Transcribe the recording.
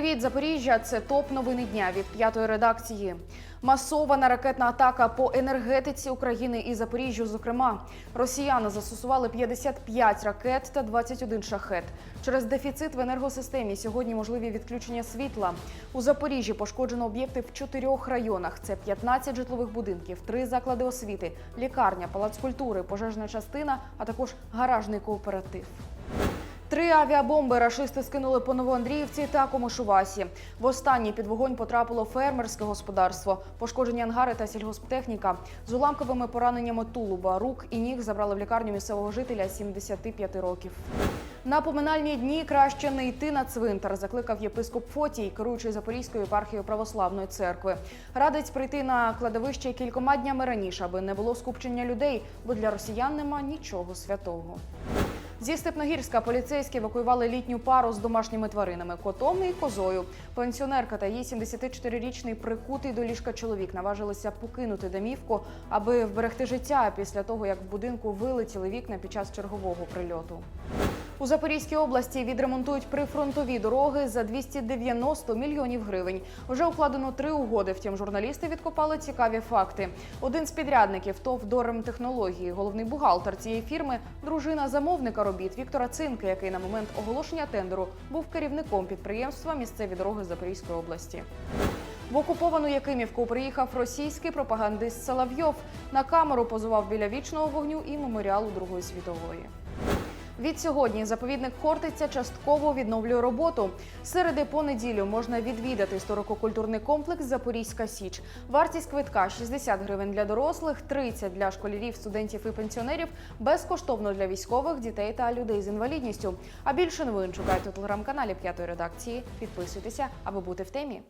Привіт, Запоріжжя! Це топ новини дня від п'ятої редакції. Масована ракетна атака по енергетиці України і Запоріжжю. Зокрема, росіяни застосували 55 ракет та 21 шахет. Через дефіцит в енергосистемі сьогодні можливі відключення світла. У Запоріжжі пошкоджено об'єкти в чотирьох районах. Це 15 житлових будинків, три заклади освіти, лікарня, палац культури, пожежна частина, а також гаражний кооператив. Три авіабомби рашисти скинули по Новоандріївці та Комишувасі. В останній під вогонь потрапило фермерське господарство, пошкоджені ангари та сільгосптехніка. З уламковими пораненнями тулуба, рук і ніг забрали в лікарню місцевого жителя 75 років. На поминальні дні краще не йти на цвинтар, закликав єпископ Фотій, керуючий Запорізькою єпархією православної церкви. Радить прийти на кладовище кількома днями раніше, аби не було скупчення людей, бо для росіян нема нічого святого. Зі Степногірська поліцейські евакуювали літню пару з домашніми тваринами котом і козою. Пенсіонерка та її 74-річний прикутий до ліжка чоловік наважилися покинути домівку, аби вберегти життя після того, як в будинку вилетіли вікна під час чергового прильоту. У Запорізькій області відремонтують прифронтові дороги за 290 мільйонів гривень. Вже укладено три угоди. Втім, журналісти відкопали цікаві факти. Один з підрядників ТОВ «Дорем технології, головний бухгалтер цієї фірми, дружина замовника робіт Віктора Цинки, який на момент оголошення тендеру був керівником підприємства місцеві дороги Запорізької області. В окуповану Якимівку приїхав російський пропагандист Соловйов. На камеру позував біля вічного вогню і меморіалу Другої світової. Від сьогодні заповідник Хортиця частково відновлює роботу. Середи по неділю можна відвідати історико-культурний комплекс Запорізька Січ. Вартість квитка 60 гривень для дорослих, 30 для школярів, студентів і пенсіонерів, безкоштовно для військових, дітей та людей з інвалідністю. А більше новин шукайте у телеграм-каналі п'ятої редакції. Підписуйтеся, аби бути в темі.